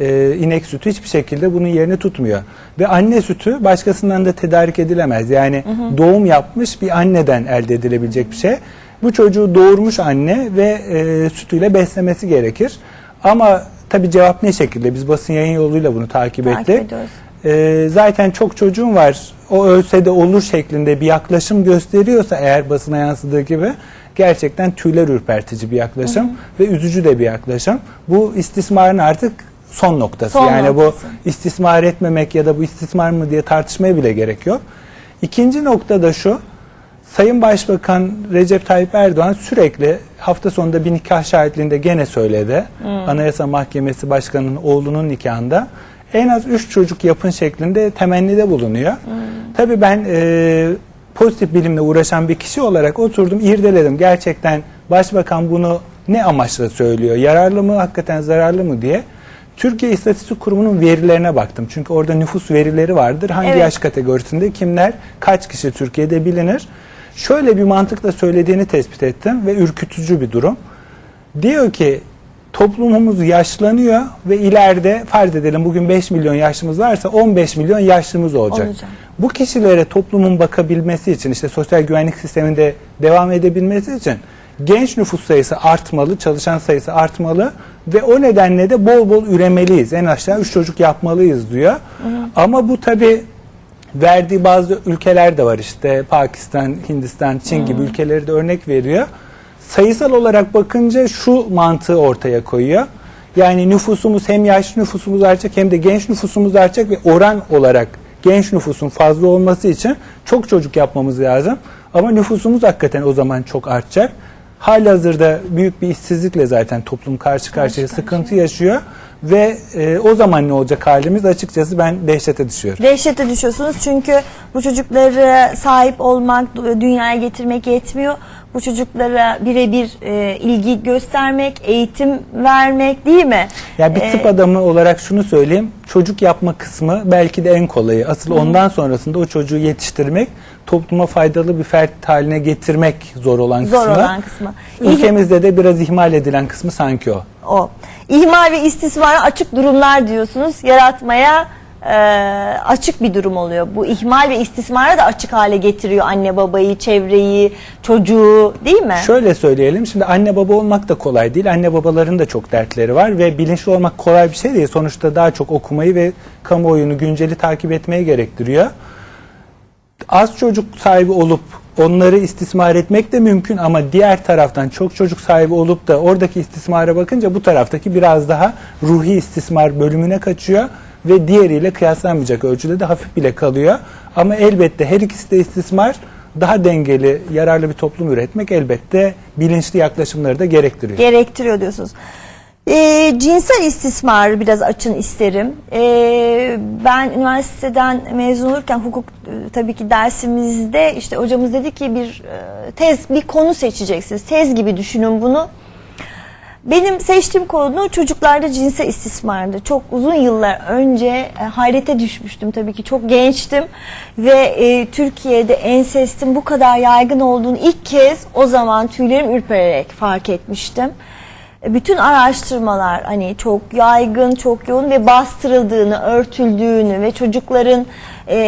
e, inek sütü hiçbir şekilde bunun yerini tutmuyor. Ve anne sütü başkasından da tedarik edilemez. Yani doğum yapmış bir anneden elde edilebilecek bir şey. Bu çocuğu doğurmuş anne ve e, sütüyle beslemesi gerekir. Ama tabii cevap ne şekilde? Biz basın yayın yoluyla bunu takip, Takip ettik. ediyoruz. E, zaten çok çocuğum var. O ölse de olur şeklinde bir yaklaşım gösteriyorsa eğer basına yansıdığı gibi gerçekten tüyler ürpertici bir yaklaşım ve üzücü de bir yaklaşım. Bu istismarın artık son noktası. Son yani noktası. bu istismar etmemek ya da bu istismar mı diye tartışmaya bile gerek yok. İkinci nokta da şu. Sayın Başbakan Recep Tayyip Erdoğan sürekli hafta sonunda bir nikah şahitliğinde gene söyledi. Anayasa Mahkemesi Başkanı'nın oğlunun nikahında en az 3 çocuk yapın şeklinde temennide bulunuyor. Tabii ben e, pozitif bilimle uğraşan bir kişi olarak oturdum irdeledim. Gerçekten Başbakan bunu ne amaçla söylüyor? Yararlı mı hakikaten zararlı mı diye. Türkiye İstatistik Kurumu'nun verilerine baktım. Çünkü orada nüfus verileri vardır. Hangi Evet. yaş kategorisinde kimler, kaç kişi Türkiye'de bilinir. Şöyle bir mantıkla söylediğini tespit ettim ve ürkütücü bir durum. Diyor ki toplumumuz yaşlanıyor ve ileride farz edelim bugün 5 milyon yaşlımız varsa 15 milyon yaşlımız olacak. Olacak. Bu kişilere toplumun bakabilmesi için işte sosyal güvenlik sisteminde devam edebilmesi için genç nüfus sayısı artmalı, çalışan sayısı artmalı ve o nedenle de bol bol üremeliyiz. En aşağı 3 çocuk yapmalıyız diyor. Ama bu tabi verdiği bazı ülkeler de var işte Pakistan, Hindistan, Çin gibi ülkeleri de örnek veriyor. Sayısal olarak bakınca şu mantığı ortaya koyuyor. Yani nüfusumuz hem yaşlı nüfusumuz artacak hem de genç nüfusumuz artacak ve oran olarak genç nüfusun fazla olması için çok çocuk yapmamız lazım. Ama nüfusumuz hakikaten o zaman çok artacak. Halihazırda büyük bir işsizlikle zaten toplum karşı karşıya sıkıntı yaşıyor ve e, o zaman ne olacak halimiz açıkçası ben dehşete düşüyorum. Dehşete düşüyorsunuz çünkü bu çocukları sahip olmak, dü- dünyaya getirmek yetmiyor. Bu çocuklara birebir e, ilgi göstermek, eğitim vermek değil mi? Ya bir Ee, tıp adamı olarak şunu söyleyeyim. Çocuk yapma kısmı belki de en kolayı. Asıl ondan sonrasında o çocuğu yetiştirmek, topluma faydalı bir fert haline getirmek zor olan Zor kısmı. olan kısmı. Ülkemizde de biraz ihmal edilen kısmı sanki o. o. İhmal ve istismara açık durumlar diyorsunuz. Yaratmaya e, açık bir durum oluyor. Bu ihmal ve istismara da açık hale getiriyor anne babayı, çevreyi, çocuğu değil mi? Şöyle söyleyelim. Şimdi anne baba olmak da kolay değil. Anne babaların da çok dertleri var ve bilinçli olmak kolay bir şey değil. Sonuçta daha çok okumayı ve kamuoyunu günceli takip etmeyi gerektiriyor. Az çocuk sahibi olup onları istismar etmek de mümkün ama diğer taraftan çok çocuk sahibi olup da oradaki istismara bakınca bu taraftaki biraz daha ruhi istismar bölümüne kaçıyor ve diğeriyle kıyaslanmayacak ölçüde de hafif bile kalıyor. Ama elbette her ikisi de istismar daha dengeli, yararlı bir toplum üretmek elbette bilinçli yaklaşımları da gerektiriyor. gerektiriyor diyorsunuz. Ee, cinsel istismarı biraz açın isterim. Ee, ben üniversiteden mezun olurken hukuk e, tabii ki dersimizde işte hocamız dedi ki bir e, tez bir konu seçeceksiniz. Tez gibi düşünün bunu. Benim seçtiğim konu çocuklarda cinsel istismardı. Çok uzun yıllar önce e, hayrete düşmüştüm tabii ki çok gençtim ve e, Türkiye'de ensestin bu kadar yaygın olduğunu ilk kez o zaman tüylerim ürpererek fark etmiştim. Bütün araştırmalar hani çok yaygın, çok yoğun ve bastırıldığını, örtüldüğünü ve çocukların e,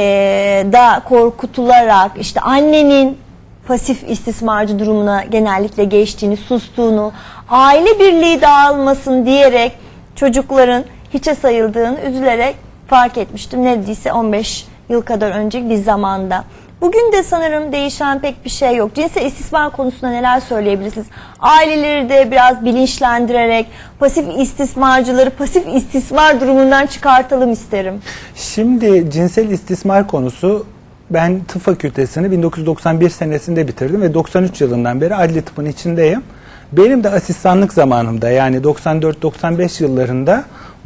da korkutularak işte annenin pasif istismarcı durumuna genellikle geçtiğini, sustuğunu, aile birliği dağılmasın diyerek çocukların hiçe sayıldığını üzülerek fark etmiştim. Neredeyse 15 yıl kadar önce bir zamanda. Bugün de sanırım değişen pek bir şey yok. Cinsel istismar konusunda neler söyleyebilirsiniz? Aileleri de biraz bilinçlendirerek pasif istismarcıları pasif istismar durumundan çıkartalım isterim. Şimdi cinsel istismar konusu ben tıp fakültesini 1991 senesinde bitirdim ve 93 yılından beri adli tıpın içindeyim. Benim de asistanlık zamanımda yani 94-95 yıllarında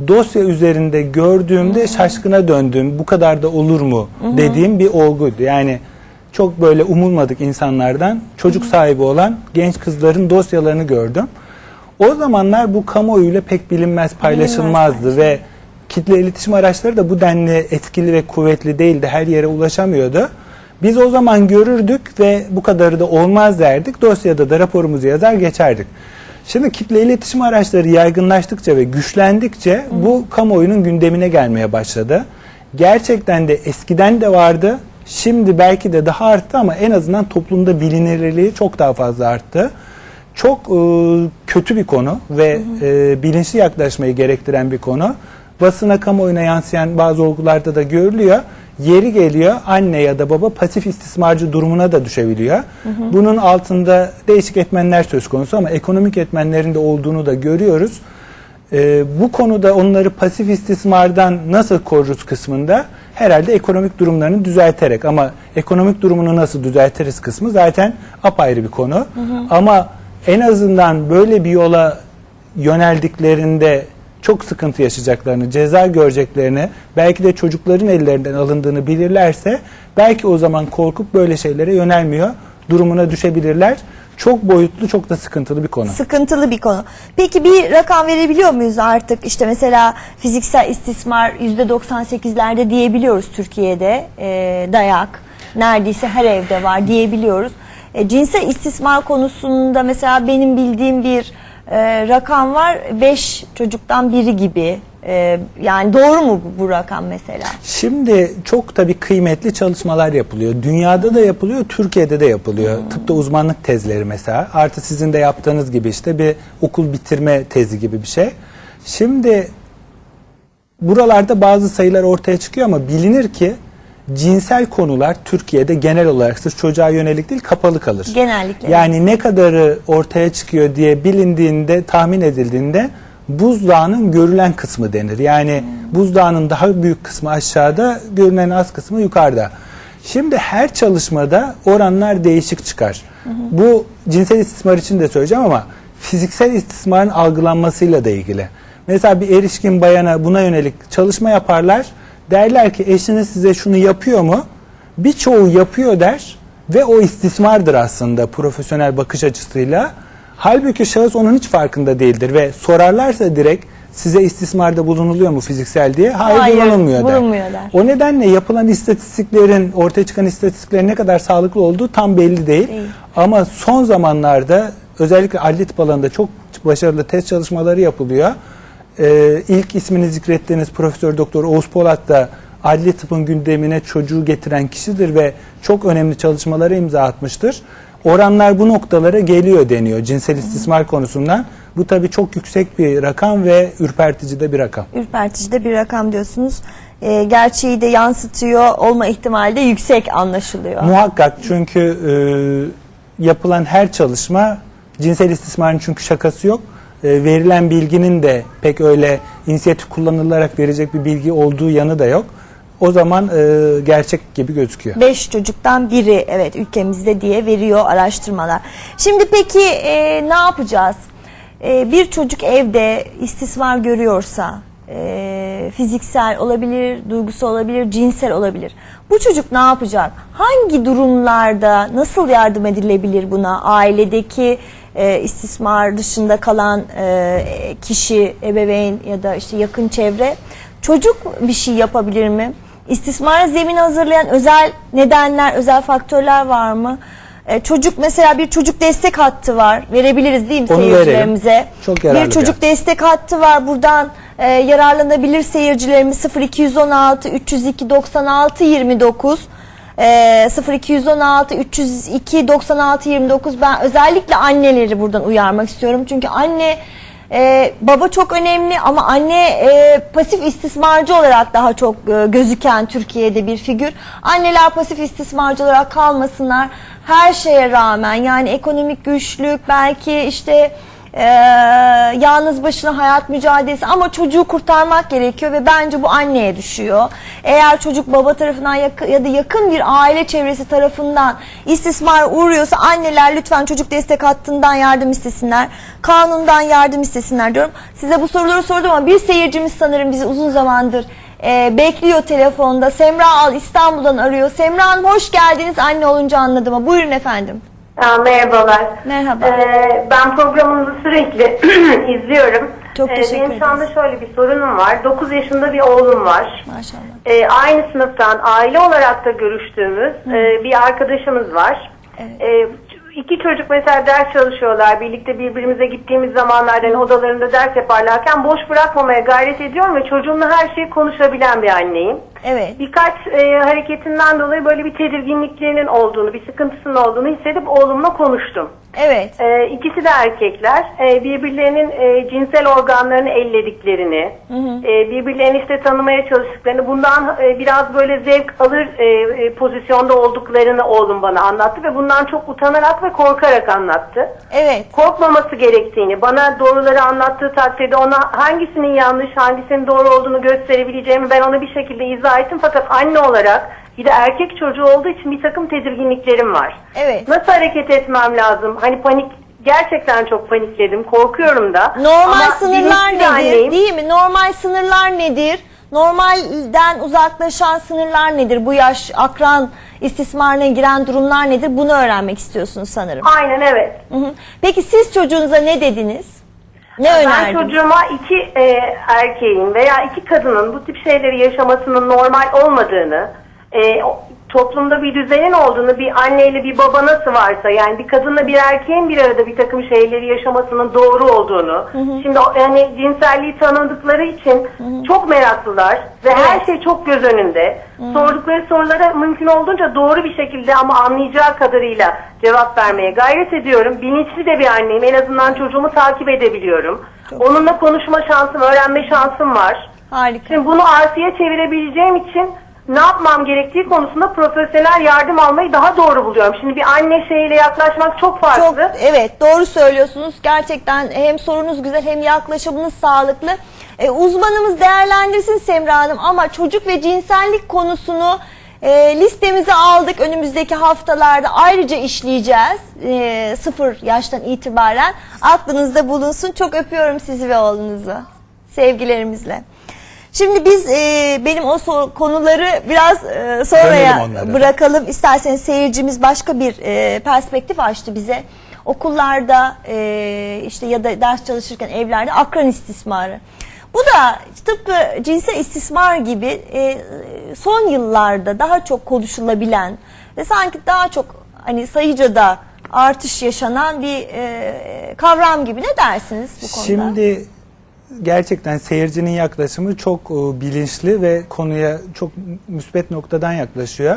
dosya üzerinde gördüğümde şaşkına döndüğüm bu kadar da olur mu dediğim bir olguydu. Yani çok böyle umulmadık insanlardan çocuk sahibi olan genç kızların dosyalarını gördüm. O zamanlar bu kamuoyuyla pek bilinmez paylaşılmazdı ve kitle iletişim araçları da bu denli etkili ve kuvvetli değildi. Her yere ulaşamıyordu. Biz o zaman görürdük ve bu kadarı da olmaz derdik. Dosyada da raporumuzu yazar geçerdik. Şimdi kitle iletişim araçları yaygınlaştıkça ve güçlendikçe bu kamuoyunun gündemine gelmeye başladı. Gerçekten de eskiden de vardı. Şimdi belki de daha arttı ama en azından toplumda bilinirliği çok daha fazla arttı. Çok e, kötü bir konu ve e, bilinçli yaklaşmayı gerektiren bir konu. Basına kamuoyuna yansıyan bazı olgularda da görülüyor. Yeri geliyor anne ya da baba pasif istismarcı durumuna da düşebiliyor. Bunun altında değişik etmenler söz konusu ama ekonomik etmenlerin de olduğunu da görüyoruz. Ee, bu konuda onları pasif istismardan nasıl koruruz kısmında herhalde ekonomik durumlarını düzelterek ama ekonomik durumunu nasıl düzeltiriz kısmı zaten apayrı bir konu. Ama en azından böyle bir yola yöneldiklerinde çok sıkıntı yaşayacaklarını, ceza göreceklerini, belki de çocukların ellerinden alındığını bilirlerse belki o zaman korkup böyle şeylere yönelmiyor durumuna düşebilirler. Çok boyutlu, çok da sıkıntılı bir konu. Sıkıntılı bir konu. Peki bir rakam verebiliyor muyuz artık? İşte mesela fiziksel istismar %98'lerde diyebiliyoruz Türkiye'de. Ee, dayak neredeyse her evde var diyebiliyoruz. E, cinsel istismar konusunda mesela benim bildiğim bir e, rakam var. 5 çocuktan biri gibi. E, yani doğru mu bu, bu rakam mesela? Şimdi çok tabii kıymetli çalışmalar yapılıyor. Dünyada da yapılıyor, Türkiye'de de yapılıyor. Tıpta uzmanlık tezleri mesela. Artı sizin de yaptığınız gibi işte bir okul bitirme tezi gibi bir şey. Şimdi buralarda bazı sayılar ortaya çıkıyor ama bilinir ki cinsel konular Türkiye'de genel olarak sırf çocuğa yönelik değil kapalı kalır. Genellikle. Yani ne kadarı ortaya çıkıyor diye bilindiğinde, tahmin edildiğinde buzdağının görülen kısmı denir. Yani buzdağının daha büyük kısmı aşağıda, görünen az kısmı yukarıda. Şimdi her çalışmada oranlar değişik çıkar. Bu cinsel istismar için de söyleyeceğim ama fiziksel istismarın algılanmasıyla da ilgili. Mesela bir erişkin bayana buna yönelik çalışma yaparlar. Derler ki eşiniz size şunu yapıyor mu? Birçoğu yapıyor der ve o istismardır aslında profesyonel bakış açısıyla. Halbuki şahıs onun hiç farkında değildir ve sorarlarsa direkt size istismarda bulunuluyor mu fiziksel diye? Hayır, Hayır, bulunmuyor, der. bulunmuyor der. O nedenle yapılan istatistiklerin, ortaya çıkan istatistiklerin ne kadar sağlıklı olduğu tam belli değil. Değil. Ama son zamanlarda özellikle tıp alanında çok başarılı test çalışmaları yapılıyor. Ee, ilk ismini zikrettiğiniz Profesör Doktor Oğuz Polat da adli tıpın gündemine çocuğu getiren kişidir ve çok önemli çalışmalara imza atmıştır. Oranlar bu noktalara geliyor deniyor cinsel istismar konusundan. Bu tabii çok yüksek bir rakam ve ürpertici de bir rakam. Ürpertici de bir rakam diyorsunuz. E, gerçeği de yansıtıyor olma ihtimali de yüksek anlaşılıyor. Muhakkak çünkü e, yapılan her çalışma cinsel istismarın çünkü şakası yok. E, verilen bilginin de pek öyle inisiyatif kullanılarak verecek bir bilgi olduğu yanı da yok. O zaman e, gerçek gibi gözüküyor. 5 çocuktan biri evet ülkemizde diye veriyor araştırmalar. Şimdi peki e, ne yapacağız? E, bir çocuk evde istismar görüyorsa e, fiziksel olabilir, duygusal olabilir, cinsel olabilir. Bu çocuk ne yapacak? Hangi durumlarda nasıl yardım edilebilir buna? Ailedeki e, istismar dışında kalan e, kişi, ebeveyn ya da işte yakın çevre çocuk bir şey yapabilir mi? İstismara zemin hazırlayan özel nedenler, özel faktörler var mı? E, çocuk mesela bir çocuk destek hattı var. Verebiliriz değil mi Onu seyircilerimize? verelim. Çok yararlı bir çocuk bir destek hattı var. Buradan e, yararlanabilir seyircilerimiz 0216 302 96 29 e, 0216 302 96 29 ben özellikle anneleri buradan uyarmak istiyorum. Çünkü anne ee, baba çok önemli ama anne e, pasif istismarcı olarak daha çok e, gözüken Türkiye'de bir figür. Anneler pasif istismarcı olarak kalmasınlar her şeye rağmen yani ekonomik güçlük belki işte e, yalnız başına hayat mücadelesi ama çocuğu kurtarmak gerekiyor ve bence bu anneye düşüyor. Eğer çocuk baba tarafından yakın, ya da yakın bir aile çevresi tarafından istismar uğruyorsa anneler lütfen çocuk destek hattından yardım istesinler. Kanundan yardım istesinler diyorum. Size bu soruları sordum ama bir seyircimiz sanırım bizi uzun zamandır e, bekliyor telefonda. Semra Al İstanbul'dan arıyor. Semra Hanım hoş geldiniz anne olunca anladım buyurun efendim. Aa, merhabalar. Merhaba. Ee, ben programınızı sürekli izliyorum. Çok Ee, teşekkür Benim şu anda şöyle bir sorunum var. 9 yaşında bir oğlum var. Maşallah. Ee, aynı sınıftan aile olarak da görüştüğümüz e, bir arkadaşımız var. Evet. Ee, iki çocuk mesela ders çalışıyorlar. Birlikte birbirimize gittiğimiz zamanlarda hani odalarında ders yaparlarken boş bırakmamaya gayret ediyorum ve çocuğumla her şeyi konuşabilen bir anneyim. Evet. Birkaç e, hareketinden dolayı böyle bir tedirginliklerinin olduğunu, bir sıkıntısının olduğunu hissedip oğlumla konuştum. Evet. E, ikisi de erkekler. E, birbirlerinin e, cinsel organlarını ellediklerini, e, birbirlerini işte tanımaya çalıştıklarını, bundan e, biraz böyle zevk alır e, e, pozisyonda olduklarını oğlum bana anlattı ve bundan çok utanarak ve korkarak anlattı. Evet. Korkmaması gerektiğini, bana doğruları anlattığı takdirde ona hangisinin yanlış, hangisinin doğru olduğunu gösterebileceğimi ben ona bir şekilde izah ettim. Fakat anne olarak bir de erkek çocuğu olduğu için bir takım tedirginliklerim var. Evet. Nasıl hareket etmem lazım? Hani panik gerçekten çok panikledim. Korkuyorum da. Normal Ama sınırlar nedir? anneyim. Değil mi? Normal sınırlar nedir? Normalden uzaklaşan sınırlar nedir? Bu yaş akran istismarına giren durumlar nedir? Bunu öğrenmek istiyorsunuz sanırım. Aynen evet. Hı hı. Peki siz çocuğunuza ne dediniz? Ne Ben önerdiniz? çocuğuma iki e, erkeğin veya iki kadının bu tip şeyleri yaşamasının normal olmadığını, e, o- toplumda bir düzenin olduğunu, bir anneyle bir baba nasıl varsa yani bir kadınla bir erkeğin bir arada bir takım şeyleri yaşamasının doğru olduğunu, şimdi o- yani cinselliği tanıdıkları için çok meraklılar ve her şey çok göz önünde. Sordukları sorulara mümkün olduğunca doğru bir şekilde ama anlayacağı kadarıyla cevap vermeye gayret ediyorum. Bilinçli de bir anneyim. En azından çocuğumu takip edebiliyorum. Onunla konuşma şansım, öğrenme şansım var. Harika. Şimdi bunu arsiye çevirebileceğim için ne yapmam gerektiği konusunda profesyonel yardım almayı daha doğru buluyorum. Şimdi bir anne şeyiyle yaklaşmak çok farklı. Çok evet doğru söylüyorsunuz. Gerçekten hem sorunuz güzel hem yaklaşımınız sağlıklı. E, uzmanımız değerlendirsin Semra Hanım ama çocuk ve cinsellik konusunu e, listemize aldık. Önümüzdeki haftalarda ayrıca işleyeceğiz. E, sıfır yaştan itibaren. Aklınızda bulunsun. Çok öpüyorum sizi ve oğlunuzu. Sevgilerimizle. Şimdi biz e, benim o sor- konuları biraz e, sonraya bırakalım. İsterseniz seyircimiz başka bir e, perspektif açtı bize. Okullarda e, işte ya da ders çalışırken evlerde akran istismarı. Bu da tıpkı cinsel istismar gibi e, son yıllarda daha çok konuşulabilen ve sanki daha çok hani sayıca da artış yaşanan bir e, kavram gibi ne dersiniz bu konuda? Şimdi gerçekten seyircinin yaklaşımı çok e, bilinçli ve konuya çok müspet noktadan yaklaşıyor.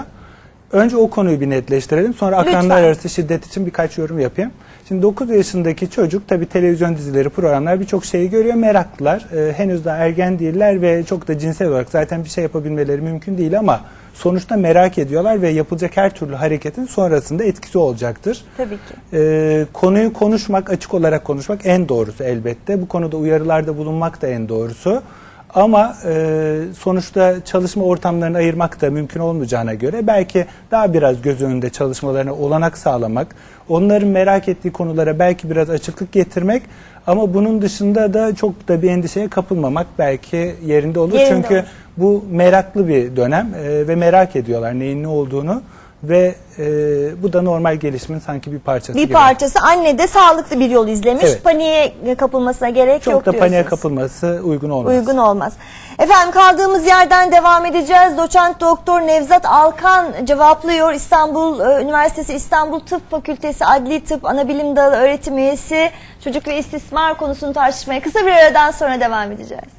Önce o konuyu bir netleştirelim. Sonra akranlar arası şiddet için birkaç yorum yapayım. Şimdi 9 yaşındaki çocuk tabi televizyon dizileri, programlar birçok şeyi görüyor. Meraklılar. Ee, henüz daha ergen değiller ve çok da cinsel olarak zaten bir şey yapabilmeleri mümkün değil ama sonuçta merak ediyorlar ve yapılacak her türlü hareketin sonrasında etkisi olacaktır. Tabii ki. Ee, konuyu konuşmak, açık olarak konuşmak en doğrusu elbette. Bu konuda uyarılarda bulunmak da en doğrusu. Ama e, sonuçta çalışma ortamlarını ayırmak da mümkün olmayacağına göre belki daha biraz göz önünde çalışmalarına olanak sağlamak, onların merak ettiği konulara belki biraz açıklık getirmek ama bunun dışında da çok da bir endişeye kapılmamak belki yerinde olur. Yerinde Çünkü olur. bu meraklı bir dönem e, ve merak ediyorlar neyin ne olduğunu ve e, bu da normal gelişimin sanki bir parçası Bir gibi. parçası anne de sağlıklı bir yol izlemiş. Evet. Paniğe kapılmasına gerek Çok yok da paniğe diyorsunuz. kapılması uygun olmaz. Uygun olmaz. Efendim kaldığımız yerden devam edeceğiz. Doçent Doktor Nevzat Alkan cevaplıyor. İstanbul e, Üniversitesi İstanbul Tıp Fakültesi Adli Tıp Anabilim Dalı öğretim üyesi. Çocuk ve istismar konusunu tartışmaya kısa bir aradan sonra devam edeceğiz.